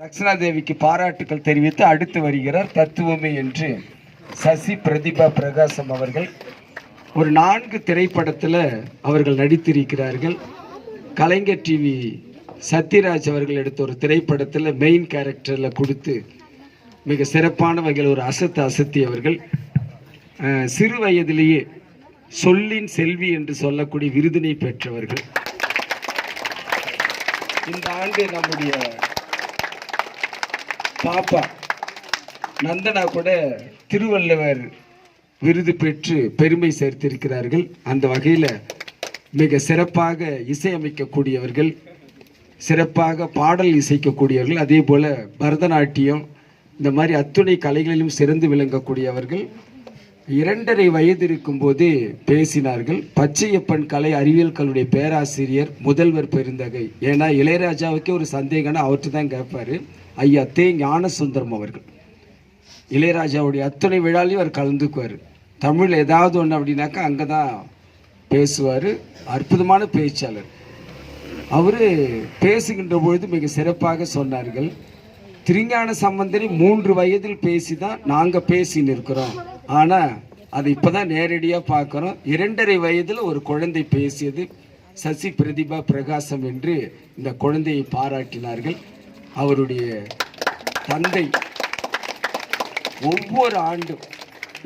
தக்ஷணாதேவிக்கு பாராட்டுக்கள் தெரிவித்து அடுத்து வருகிறார் தத்துவமே என்று சசி பிரதிபா பிரகாசம் அவர்கள். ஒரு நான்கு திரைப்படத்தில் அவர்கள் நடித்திருக்கிறார்கள். கலைஞர் டிவி சத்யராஜ் அவர்கள் எடுத்த ஒரு திரைப்படத்தில் மெயின் கேரக்டரில் கொடுத்து மிக சிறப்பான வகையில் ஒரு அசத்து அசத்தி அவர்கள். சிறு வயதிலேயே சொல்லின் செல்வி என்று சொல்லக்கூடிய விருதினை பெற்றவர்கள். இந்த ஆண்டு நம்முடைய பாப்பா நந்தனா கூட திருவள்ளுவர் விருது பெற்று பெருமை சேர்த்திருக்கிறார்கள். அந்த வகையில் மிக சிறப்பாக இசையமைக்கக்கூடியவர்கள் சிறப்பாக பாடல் இசைக்கக்கூடியவர்கள் அதே போல் பரதநாட்டியம் இந்த மாதிரி அத்துணை கலைகளிலும் சிறந்து விளங்கக்கூடியவர்கள். இரண்டரை வயது இருக்கும்போது பேசினார்கள். பச்சையப்பன் கலை அறிவியல் கல்லுடைய பேராசிரியர் முதல்வர் பெருந்தகை. ஏன்னா இளையராஜாவுக்கே ஒரு சந்தேகம்னா அவர்கிட்ட தான் கேட்பாரு. ஐயா தே. ஞானசுந்தரம் அவர்கள். இளையராஜாவுடைய அத்தனை விழாலையும் அவர் கலந்துக்குவார். தமிழ் ஏதாவது ஒன்று அப்படின்னாக்கா அங்கே தான் பேசுவார். அற்புதமான பேச்சாளர். அவர் பேசுகின்ற பொழுது மிக சிறப்பாக சொன்னார்கள். திருஞான சம்பந்தரை மூன்று வயதில் பேசி தான் நாங்கள் பேசின்னு இருக்கிறோம் ஆனால் அதை இப்போ தான் நேரடியாக பார்க்குறோம். இரண்டரை வயதில் ஒரு குழந்தை பேசியது சசி பிரதிபா பிரகாசம் என்று இந்த குழந்தையை பாராட்டினார்கள். அவருடைய தந்தை ஒவ்வொரு ஆண்டும்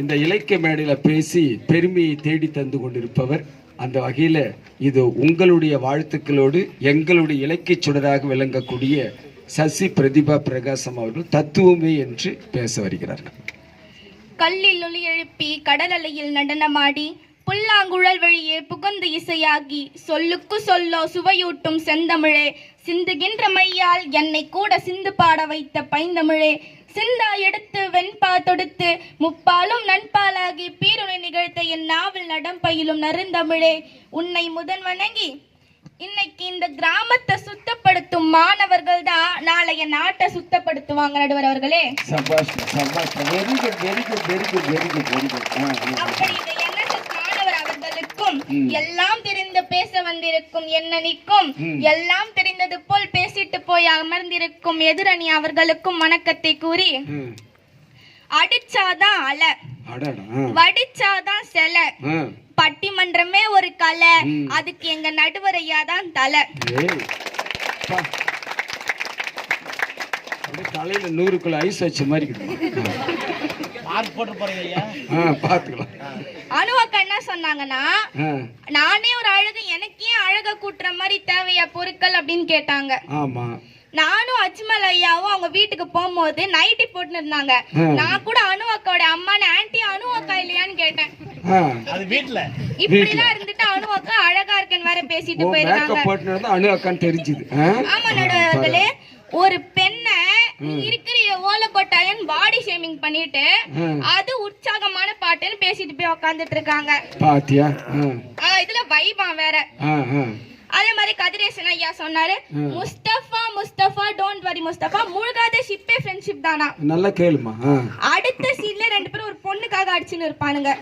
இந்த இலக்கிய மேடையில் பேசி பெருமையை தேடி தந்து கொண்டிருப்பவர். அந்த வகையில் இது உங்களுடைய வாழ்த்துக்களோடு எங்களுடைய இலக்கிய சுடராக விளங்கக்கூடிய சசி பிரதிபா பிரகாசம் அவர்கள் தத்துவமே என்று பேச வருகிறார்கள். கல்லில் ஒளி எழுப்பி கடலலையில் நடனமாடி புல்லாங்குழல் வழியே புகுந்து இசையாகி சொல்லுக்கு சொல்லோ சுவையூட்டும் செந்தமிழே. சிந்துகின்ற மையால் என்னை கூட சிந்து பாட வைத்த பைந்தமிழே. சிந்தா எடுத்து வெண்பா தொடுத்து முப்பாலும் நண்பாலாகி பீருனை நிகழ்த்த என் நாவில் நடம் பயிலும் நருந்தமிழே உன்னை முதன் வணங்கி இன்னைக்கு இந்த கிராமத்தை சுத்தப்படுத்தும் மாணவர்கள் தான் நாளைய நாட்டை சுத்தப்படுத்துவாங்க நடுவர் அவர்களே. எல்லாம் தெரிந்து பேச வந்திருக்கும் என்னனிக்கும் எல்லாம் தெரிந்தது போல் பேசிட்டு போய் அமர்ந்திருக்கும் எதிரணி அவர்களுக்கும் வணக்கத்தை கூறி அடிச்சாதான் அலை. வடிச்சாதான் சிலை. பட்டிமன்றமே ஒரு கலை. அதுக்கு எங்க நடுவர் ஐயா தான் தலை தலையில நூறுக்குள்ள ஐஸ் வச்ச மாதிரி அனுவக்கா என்ன சொன்னாங்கன்னா நானே ஒரு அழகு எனக்கு அழக கூட்டுற மாதிரி தேவையா பொருட்கள் அப்படின்னு கேட்டாங்க. ஆமாம் நானும் அஜ்மல் ஐயாவும் அவங்க வீட்டுக்கு போகும்போது நைட்டி போட்டுன்னு இருந்தாங்க நான் கூட அனு அக்காவோட அம்மான்னு ஆன்ட்டி அனு அக்கா இல்லையான்னு கேட்டேன். அது வீட்ல. இப்படிலாம் இருந்துட்டு அனு அக்கா அழகா இருக்கேன்னு வேற பேசிட்டு போயிருக்காங்க. அணு அக்கான்னு தெரிஞ்சுது. ஆமா நடுவர்களே ஒரு பெண்ணை இருக்கிற ஓலக்கொட்டாயன் பாடி ஷேமிங் பண்ணிட்டு அது உற்சாகமான பாட்டுன்னு பேசிட்டு போய் உக்காந்துட்டு இருக்காங்க. பாத்தியா? இதுல வைபா வேற. அதே மாதிரி கதிரேசன் ஐயா சொன்னாரு Mustafa Mustafa don't worry Mustafa முழுகாத ஷிப்பே friendship தானா? நல்லா கேளுமா அடுத்த சீன்ல ரெண்டு பேரும் ஒரு பொண்ணுக்காக அடிச்சுன்னு இருப்பானுங்க.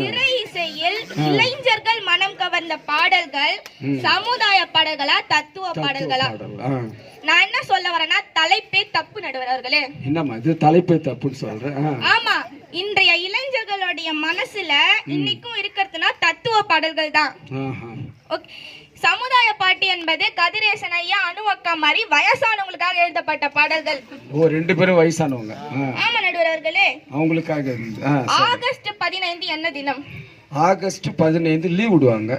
திரை இசையில் இளைஞர்கள் மனம் கவர்ந்த பாடல்கள் சமுதாய பாடல்களா தத்துவ பாடல்களா. நான் என்ன சொல்ல வரேன்னா தலைப்பே தப்பு நடுவர்களே என்னம்மா இது தலைப்பே தப்புன்னு சொல்றேன். ஆமா இன்றைய இளைஞர்களுடைய மனசுல இன்னைக்கும் இருக்கிறதுனா தத்துவ பாடல்கள் தான். சமுதாய பாட்டு என்பது கதிரேசன் ஐயா அணுவக்கா மாதிரி வயசானவங்களுக்காக எழுதப்பட்ட பாடல்கள். ஓ ரெண்டு பேரும் வயசானவங்க. ஆமா நடுவர்களே அவங்களுக்காக இருந்து ஆ சரி. ஆகஸ்ட் பதினைந்து என்ன தினம்? ஆகஸ்ட் பதினைந்து லீவ் விடுவாங்க.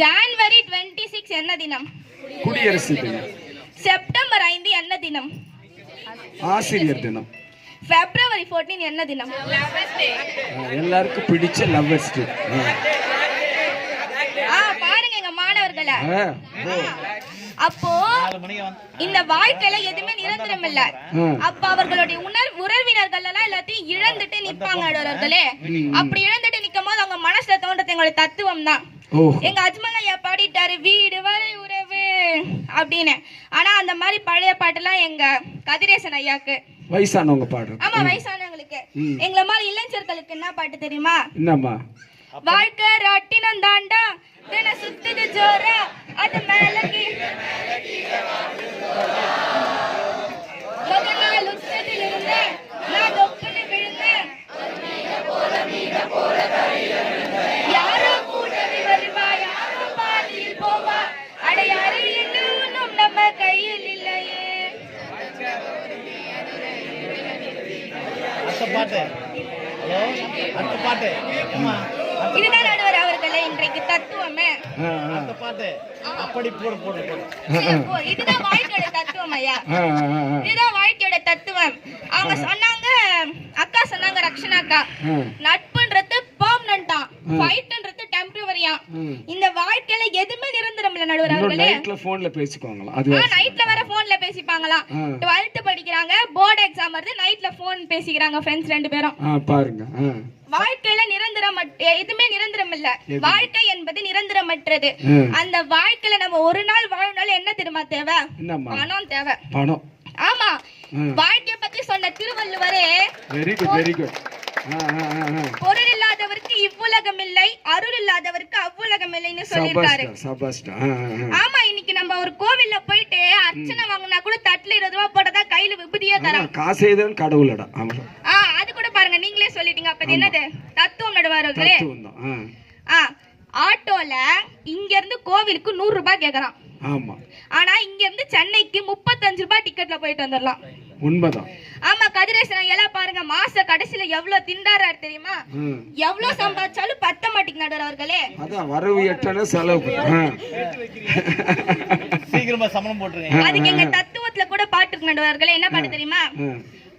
ஜான்வரி டுவெண்ட்டி சிக்ஸ் என்ன தினம்? குடியரசு தினம். செப்டம்பர் ஐந்து என்ன தினம்? ஆசிரியர் தினம். பிப்ரவரி 14 என்ன தினம்? எல்லாருக்கும் பிடிச்ச லவ்வர்ஸ் டே பாருங்க எங்க மாணவர்களை. அப்போ இந்த வாழ்க்கையில எதுவுமே நிரந்தரம் இல்ல. அப்ப அவர்களுடைய உணர் உறவினர்கள் எல்லாம் எல்லாத்தையும் இழந்துட்டு நிப்பாங்க நடுவர்களே அப்படி இழந்துட்டு நிக்கும் போது அவங்க மனசுல தோன்றது எங்களுடைய தத்துவம் தான் எங்க அஜ்மல் ஐயா பாடிட்டாரு வீடு வரை உறவு அப்படின்னு. ஆனா அந்த மாதிரி பழைய பாட்டுலாம் எங்க கதிரேசன் ஐயாக்கு. வயசானவங்க பாடுறது. ஆமா வயசானவங்களுக்கு. எங்களை மாதிரி இளைஞர்களுக்கு என்ன பாட்டு தெரியுமா? என்னம்மா? வாழ்க்கை ராட்டினம் தாண்டா தின சுத்துது ஜோரா அது மேல கீ- முத நாள் உச்சத்தில் இருந்தேன். நான் தொப்புன்னு அப்படி போடு போடு போடு ஓ, இதுதான் வாழ்க்கையோட தத்துவம் ஐயா. இதுதான் வாழ்க்கையோட தத்துவம் அவங்க சொன்னாங்க அக்கா சொன்னாங்க ரக்ஷனா அக்கா. நட்புன்றது பெர்மனண்டா ஃபைட்ன்றது டெம்பரவரியா ம். இந்த வாழ்க்கையில எதுவுமே நிரந்தரம் இல்ல நடுவர் அவர்களே நைட்ல போன்ல பேசிக்குவாங்களா அது. நைட்ல வேற போன்ல பேசிப்பாங்களாம் ஆ. 12th படிக்கிறாங்க போர்டு எக்ஸாம் வருது நைட்ல போன் பேசிக்கிறாங்க ஃப்ரெண்ட்ஸ் ரெண்டு பேரும் பாருங்க. வாழ்க்கையில நிரந்தரம் எதுவுமே நிரந்தரம் இல்ல? வாழ்க்கை என்பது நிரந்தரமற்றது. அந்த வாழ்க்கையில நம்ம ஒரு நாள் வாழ்நாள் என்ன தெரியுமா தேவை? பணம் தேவை. பணம். ஆமா. வாழ்க்கைய பத்தி சொன்ன திருவள்ளுவரே வெரி குட் வெரி குட் பொருள் இல்லாதவருக்கு இவ்வுலகம் இல்லை அருள் இல்லாதவருக்கு அவ்வுலகம் இல்லைன்னு சொல்லியிருக்காரு. ஆமா இன்னைக்கு நம்ம ஒரு கோவில்ல போயிட்டு அர்ச்சனை வாங்கினா கூட தட்டுல இருபது ரூபாய் போட்டதா கையில விபூதியே தரோம் காசேதான் கடவுளடா ஆமா பாருங்க நீங்களே சொல்லிட்டீங்க. அப்ப இது என்னது? தத்துவம் நடுவார்களே ஆட்டோல இங்க இருந்து கோவிலுக்கு நூறு ரூபாய் கேக்குறான். ஆமா. ஆனா இங்க இருந்து சென்னைக்கு முப்பத்தஞ்சு ரூபாய் டிக்கெட்ல போயிட்டு வந்துடலாம். உண்மைதான். ஆமா கதிரேசன் எல்லாம் பாருங்க மாச கடைசியில எவ்வளவு திண்டாராரு தெரியுமா? ம். எவ்வளவு சம்பாதிச்சாலும் பத்த மாட்டேங்க நடுவர் அவர்களே. அதான் வரவு எட்டன செலவு. சீக்கிரமா சமணம் போட்டுருங்க. அதுக்கு எங்க தத்துவத்துல கூட பாட்டு இருக்கு நடுவர்களே என்ன பாட்டு தெரியுமா.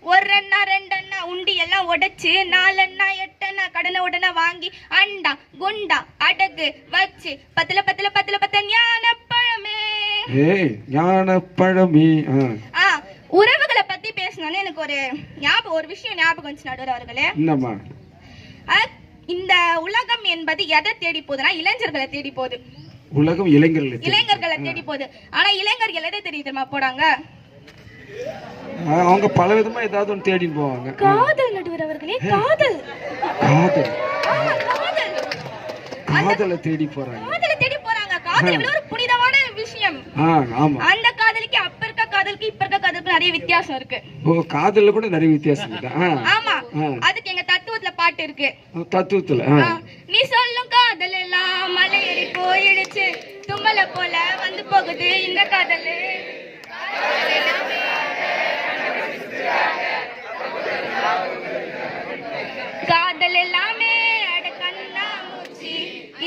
ஒரு அண்ணா ரெண்டு அண்ணா உண்டி எல்லாம் உடைச்சு நாலு அண்ணா எட்டு அண்ணா கடனை உடனே வாங்கி அண்டா குண்டா அடகு வச்சு பத்துல பத்துல பத்துல பத்த ஞான பழமே ஏய் ஞான பழமி ஆ. ஆ உறவுகளை பத்தி பேசணும்னு எனக்கு ஒரு ஞாபகம் ஒரு விஷயம் ஞாபகம் வந்துச்சு நடுவர் அவர்களே. என்னம்மா? இந்த உலகம் என்பது எதை தேடி போகுதுன்னா இளைஞர்களை தேடி போகுது. உலகம் இளைஞர்களை. இளைஞர்களை தேடி போகுது. ஆனா இளைஞர்கள் எதை தேடி தெரியுமா போறாங்க? அவங்க பல விதமா ஏதாவது ஒன்று தேடின்னு போவாங்க. காதல் நடுவர் அவர்களே காதல். காதல். காதல். தேடி போறாங்க. காதலை தேடி போறாங்க. காதல் எவ்வளவு ஒரு புனிதமான விஷயம். ஆமா. அந்த காதலுக்கு அப்ப இருக்க காதலுக்கு இப்ப இருக்க காதலுக்கு நிறைய வித்தியாசம் இருக்கு. ஓ காதல்ல கூட நிறைய வித்தியாசம் இருக்கு. ஆமா. அதுக்கு எங்க தத்துவத்துல பாட்டு இருக்கு. தத்துவத்துல நீ சொல்லும் காதல் எல்லாம் மலையேறி போயிடுச்சு. தும்மல போல வந்து போகுது இந்த காதல். காதல் எல்லாமே அட கண்ணா மூச்சு.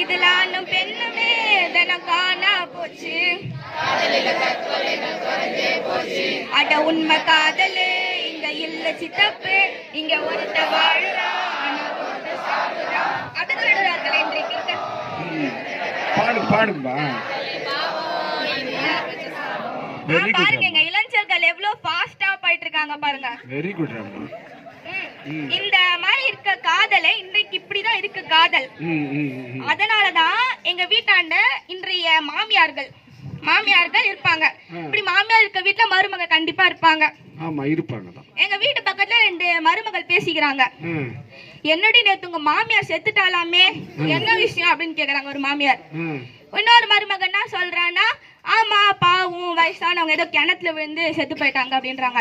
இதுல ஆணும் பெண்ணுமே தினம் காணா போச்சு. அட உண்மை காதலு இங்க இல்ல சித்தப்பு இங்க ஒருத்த சாகுறான் அப்படிதான் இருக்காங்க பாருங்க. Very good. இந்த மாதிரி இருக்க காதலை இன்றைக்கு இப்படிதான் இருக்கு காதல். அதனாலதான் எங்க வீட்டாண்ட இன்றைய மாமியார்கள் மாமியார்கள் இருப்பாங்க. இப்படி மாமியார் இருக்க வீட்டுல மருமக கண்டிப்பா இருப்பாங்க. ஆமா இருப்பாங்க எங்க வீட்டு பக்கத்துல ரெண்டு மருமகள் பேசிக்கிறாங்க. என்னடி நேத்து உங்க மாமியார் செத்துட்டாலாமே? என்ன விஷயம் அப்படின்னு கேக்குறாங்க ஒரு மாமியார். இன்னொரு மருமகன் என்ன சொல்றான்னா ஆமா பாவம் வயசானவங்க ஏதோ கிணத்துல விழுந்து செத்து போயிட்டாங்க அப்படின்றாங்க.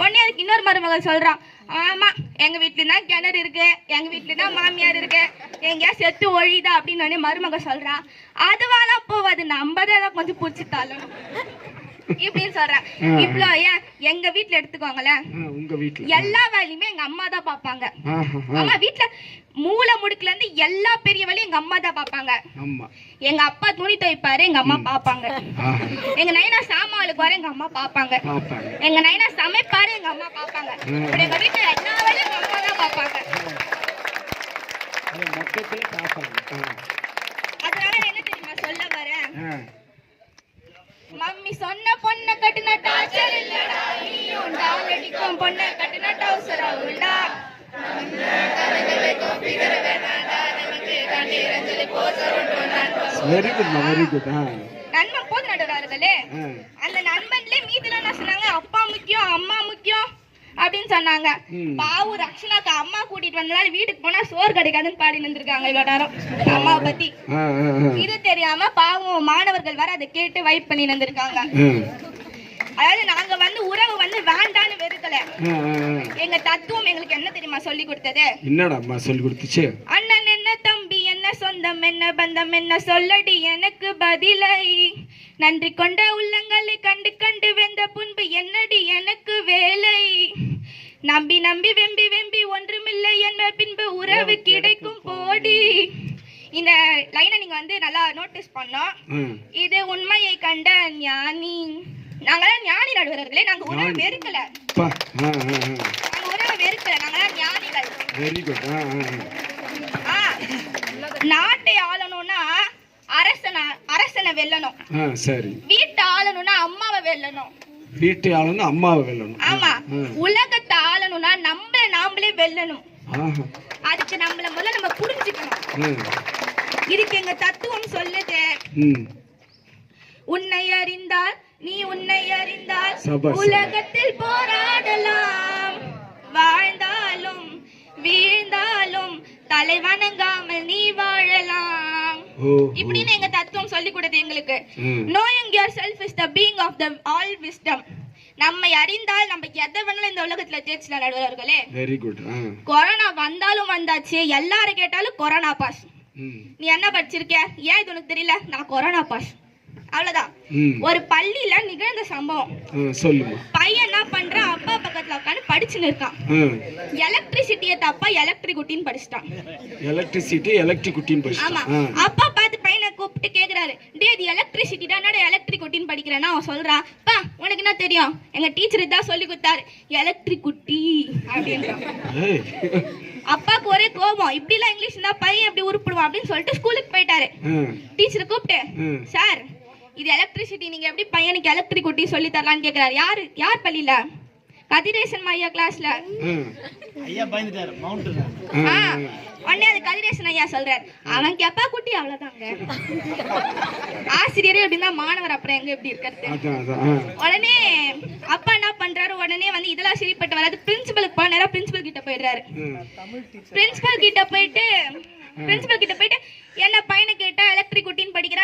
உடனே அதுக்கு இன்னொரு மருமகள் சொல்றான் ஆமா எங்க வீட்டுல தான் கிணறு இருக்கு. எங்க வீட்டுல தான் மாமியார் இருக்கு. எங்கேயா செத்து ஒழிதா அப்படின்னு உடனே மருமக சொல்றான் அதுவாலாம் போவாது. நம்ம தான் கொஞ்சம் பிடிச்சி தள்ளணும். இப்படின்னு சொல்றேன். இவ்வளோ ஏன் எங்க வீட்டுல எடுத்துக்கோங்களேன். எல்லா வேலையுமே எங்க அம்மா தான் பாப்பாங்க ஆஹா, ஆ. மூளை முடுக்குல இருந்து எல்லா பெரிய வேலையும் எங்க அம்மா தான் பாப்பாங்க எங்க அப்பா துணி துவைப்பாரு எங்க அம்மா பாப்பாங்க எங்க நைனா சாமானுக்கு வர எங்க அம்மா பாப்பாங்க எங்க நைனா சமைப்பாரு எங்க அம்மா பாப்பாங்க. இப்படி எங்க வீட்டுல எல்லா வேலையும் எங்க அம்மா தான் பாப்பாங்க அதனால என்ன தெரியுமா சொல்ல வரேன். மம்மி சொன்ன பொண்ண கட்டின டார்ச்சர் இல்லடா நீயும் டால் அடிக்கும் பொண்ண கட்டின டவுசர் ஆகுண்டா வெரி குட்மா வெரி குட் நண்பன் போது நடுவார்களே. அந்த நண்பன்ல மீதில என்ன சொன்னாங்க அப்பா முக்கியம் அம்மா முக்கியம் அப்படின்னு சொன்னாங்க. பாவு ரக்ஷனாக்கு அம்மா கூட்டிட்டு வந்ததால வீட்டுக்கு போனா சோறு கிடைக்காதுன்னு பாடி இவ்வளவு நேரம் அம்மாவை பத்தி. இது தெரியாம பாவம் மாணவர்கள் வர அதை கேட்டு வைப் பண்ணி வந்திருக்காங்க ஆ. அதாவது நாங்க வந்து உறவு வந்து வேண்டான்னு வெறுக்கல. எங்க தத்துவம் எங்களுக்கு என்ன தெரியுமா சொல்லி கொடுத்தது? என்னடா அம்மா சொல்லி கொடுத்துச்சு? அண்ணன் என்ன தம்பி என்ன சொந்தம் என்ன பந்தம் என்ன சொல்லடி எனக்கு பதிலை. நன்றி கொண்ட உள்ளங்களை கண்டு கண்டு வெந்த புண்பு என்னடி எனக்கு வேலை. நம்பி நம்பி வெம்பி வெம்பி ஒன்றுமில்லை என்ன பின்பு உறவு கிடைக்கும் போடி. இந்த லைனை நீங்க வந்து நல்லா நோட்டீஸ் பண்ணோம். இது உண்மையை கண்ட ஞானி. நாங்களாம் ஞானி நடுவர்களே நாங்க உறவு ஞானி. வெறுக்கல. உறவு வெறுக்கல. நாங்களாம் ஞானிகள். வெரி குட் நாட்டை ஆளணும்னா அரசனை அரசனை வெல்லணும். சரி. வீட்டை ஆளணும்னா அம்மாவை வெல்லணும். வீட்டு ஆளுன்னு அம்மாவை வெல்லணும். ஆமா. உலகத்தை ஆளணும்னா நம்மள நாமளே வெல்லணும். அதுக்கு நம்மள முதல்ல நம்ம புரிஞ்சுக்கணும். இதுக்கு எங்க தத்துவம் சொல்லுது. உன்னை அறிந்தால் நீ உன்னை அறிந்தால். உலகத்தில் போராடலாம். வாழ்ந்தாலும் வீழ்ந்தாலும் தலை வணங்காமல் நீ வாழலாம். இப்படின்னு எங்க தத்துவம் சொல்லி கொடுத்து எங்களுக்கு. ம். knowing yourself is the being of the all wisdom. நம்மை அறிந்தால் நம்ம எதை வேணாலும் இந்த உலகத்துல ஜெயிச்சலாம் நடுவர்களே. வெரி குட் கொரோனா வந்தாலும் வந்தாச்சு. எல்லாரும் கேட்டாலும் கொரோனா பாஸ் நீ என்ன படிச்சிருக்க? ஏன் இது உனக்கு தெரியல? நான் கொரோனா பாஸ் அவ்வளவுதான். ஒரு பள்ளியில நிகழ்ந்த சம்பவம். பையன் என்ன பண்றான் அப்பா பக்கத்துல உட்காந்து படிச்சுன்னு இருக்கான். எலக்ட்ரிசிட்டியை தப்பா எலக்ட்ரிக் குட்டின்னு படிச்சிட்டான். எலக்ட்ரிசிட்டி எலக்ட்ரிக் குட்டின்னு படிச்சிட்டான். அப்பா பார்த்து பையனை கூப்பிட்டு கேக்குறாரு. டேய் இது எலக்ட்ரிசிட்டி தான். என்னடா எலக்ட்ரிக் குட்டின்னு படிக்கிறேன்னா அவன் சொல்றான் பா உனக்கு என்ன தெரியும்? எங்க டீச்சர் இதான் சொல்லி கொடுத்தாரு. எலக்ட்ரிக் குட்டி அப்படின்றான். ஏய். அப்பாக்கு ஒரே கோபம். இப்படி எல்லாம் இங்கிலீஷ் இருந்தா பையன் எப்படி உருப்பிடுவான்? அப்படின்னு சொல்லிட்டு ஸ்கூலுக்கு போயிட்டாரு. டீச்சர் கூப்பிட்டு. சார் இது எலக்ட்ரிசிட்டி நீங்க எப்படி பையனுக்கு எலக்ட்ரிக் குட்டி சொல்லி தரலாம்னு கேக்குறாரு. யாரு யார் பள்ளியில? கதிரேசன் ஐயா கிளாஸ்ல ஐயா பயந்துட்டாரு மவுண்ட் உடனே அது கதிரேசன் ஐயா சொல்றாரு. அவன் கேப்பா குட்டி அவ்வளவுதாங்க. ஆசிரியரே எப்படின்னா மாணவர் அப்புறம் எங்க எப்படி இருக்கிறது? உடனே அப்பா என்ன பண்றாரு? உடனே வந்து இதெல்லாம் சரிப்பட்டு வராது. பிரின்சிபலுக்கு போன நேரம் பிரின்சிபல் கிட்ட போயிடுறாரு. பிரின்சிபல் கிட்ட போயிட்டு பிரின்சிபல் கிட்ட போயிட்டு என்ன பையனை கேட்டா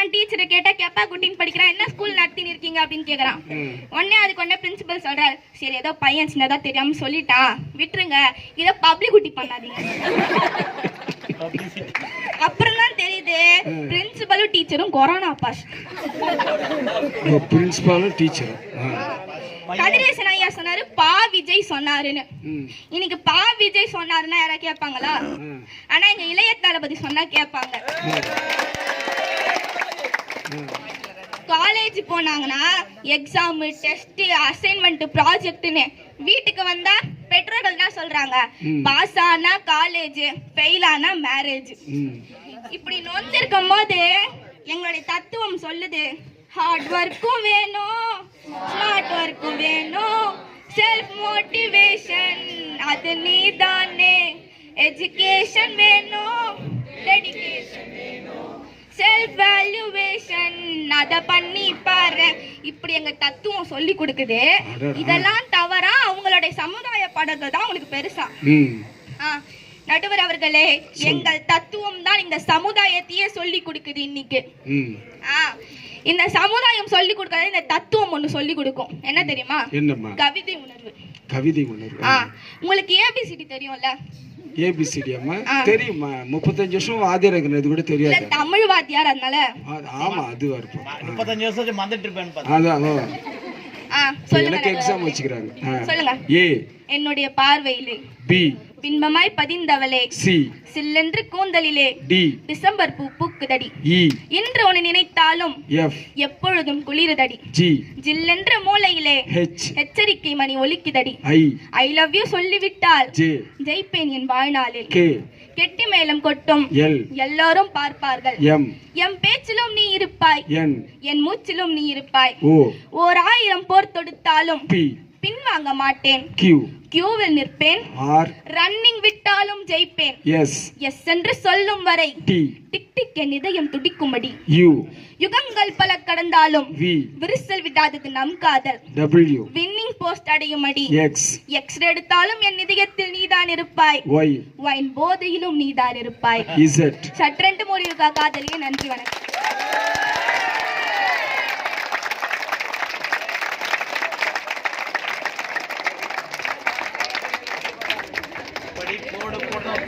படிக்கிறான் டீச்சரை கேட்டா கெப்பா குட்டின்னு படிக்கிறான் என்ன ஸ்கூல் நடத்தின்னு இருக்கீங்க அப்படின்னு கேக்குறான். உடனே அதுக்கு உடனே பிரின்சிபல் சொல்றாரு சரி ஏதோ பையன் சின்னதா தெரியாம சொல்லிட்டான் விட்டுருங்க இதை பப்ளிக் குட்டி பண்ணாதீங்க. அப்புறம் தான் தெரியுது பிரின்சிபலும் டீச்சரும் கொரோனா பாஸ் பிரின்சிபாலும் டீச்சரும் கதிரேசன் ஐயா சொன்னாரு பா விஜய் சொன்னாருன்னு. இன்னைக்கு பா விஜய் சொன்னாருன்னா யாராவது கேட்பாங்களா. ஆனா எங்க இளைய தளபதி சொன்னா கேட்பாங்க. காலேஜ் போனாங்கன்னா எக்ஸாம் டெஸ்ட் அசைன்மெண்ட் ப்ராஜெக்ட்னு வீட்டுக்கு வந்தா பெற்றோர்கள் தான் சொல்றாங்க. பாஸ் ஆனா காலேஜ் ஃபெயில் ஆனா மேரேஜ் இப்படி நொந்திருக்கும் போது எங்களுடைய தத்துவம் சொல்லுது ஹார்ட் ஒர்க்கும் வேணும் ஸ்மார்ட் ஒர்க்கும் வேணும் செல்ஃப் மோட்டிவேஷன் அது நீதானே எஜுகேஷன் வேணும் டெடிகேஷன் செல்ஃப் வேல்யூவேஷன் அத பண்ணி பாரு. இப்படி எங்க தத்துவம் சொல்லி கொடுக்குது. இதெல்லாம் தவறா அவங்களுடைய சமுதாய பாடல்கள் தான் உங்களுக்கு பெருசா. நடுவர் அவர்களே எங்கள் தத்துவம் தான் இந்த சமுதாயத்தையே சொல்லி கொடுக்குது இன்னைக்கு. இந்த சமுதாயம் சொல்லி கொடுக்கறது இந்த தத்துவம் ஒண்ணு சொல்லி கொடுக்கும். என்ன தெரியுமா? கவிதை உணர்வு. கவிதை உணர்வு. உங்களுக்கு ஏபிசிடி தெரியும்ல? ஏபிசிடி அம்மா? ஆ. தெரியுமா முப்பத்தஞ்சு வருஷம் வாத்தியாரங்கிறது கூட இல்ல தெரியாது தமிழ் வாத்தியார் அதனால. ஆ- ஆமா அதுவா இருக்கும் முப்பத்தஞ்சு இருப்பேன்னு பார்த்தேன் அதான் ஓ. ஆ, இப்ப சொல்லுங்க எனக்கு எக்ஸாம். வச்சுக்கிறாங்க. சொல்லுங்க. ஏ. என்னுடைய பார்வையிலே. பி பின்பமாய் பதிந்தவளே. சி சில்லென்று கூந்தலிலே. டி டிசம்பர் பூ பூக்குதடி. இ இன்று உன்னை நினைத்தாலும் எஃப் எப்பொழுதும் குளிருதடி. ஜி ஜில்லென்ற மூலையிலே ஹெச் எச்சரிக்கை மணி ஒலிக்குதடி. ஐ ஐ லவ் யூ சொல்லிவிட்டால் ஜே ஜெயிப்பேன் என் வாழ்நாளில். கே கெட்டி மேளம் கொட்டும். எல். எல்லாரும் பார்ப்பார்கள். எம். எம் பேச்சிலும் நீ இருப்பாய். என். என் மூச்சிலும் நீ இருப்பாய். ஓர் ஆயிரம் போர் தொடுத்தாலும் பின்வாங்க மாட்டேன் கியூ கியூவில் நிற்பேன். ஆர் ரன்னிங் விட்டாலும் ஜெயிப்பேன். எஸ் எஸ் என்று சொல்லும் வரை டி டிக் டிக் என் இதயம் துடிக்கும்படி. யூ யுகங்கள் பல கடந்தாலும் வி விரிசல் விடாதது நம் காதல். டபிள்யூ வின்னிங் போஸ்ட் அடையுமடி எக்ஸ் எக்ஸ்ரே எடுத்தாலும் என் இதயத்தில் நீதான் இருப்பாய். ஒய் வைன் போதையிலும் நீதான் இருப்பாய். இசட் சற்றென்று முடிவுக்கா காதலியே நன்றி வணக்கம்.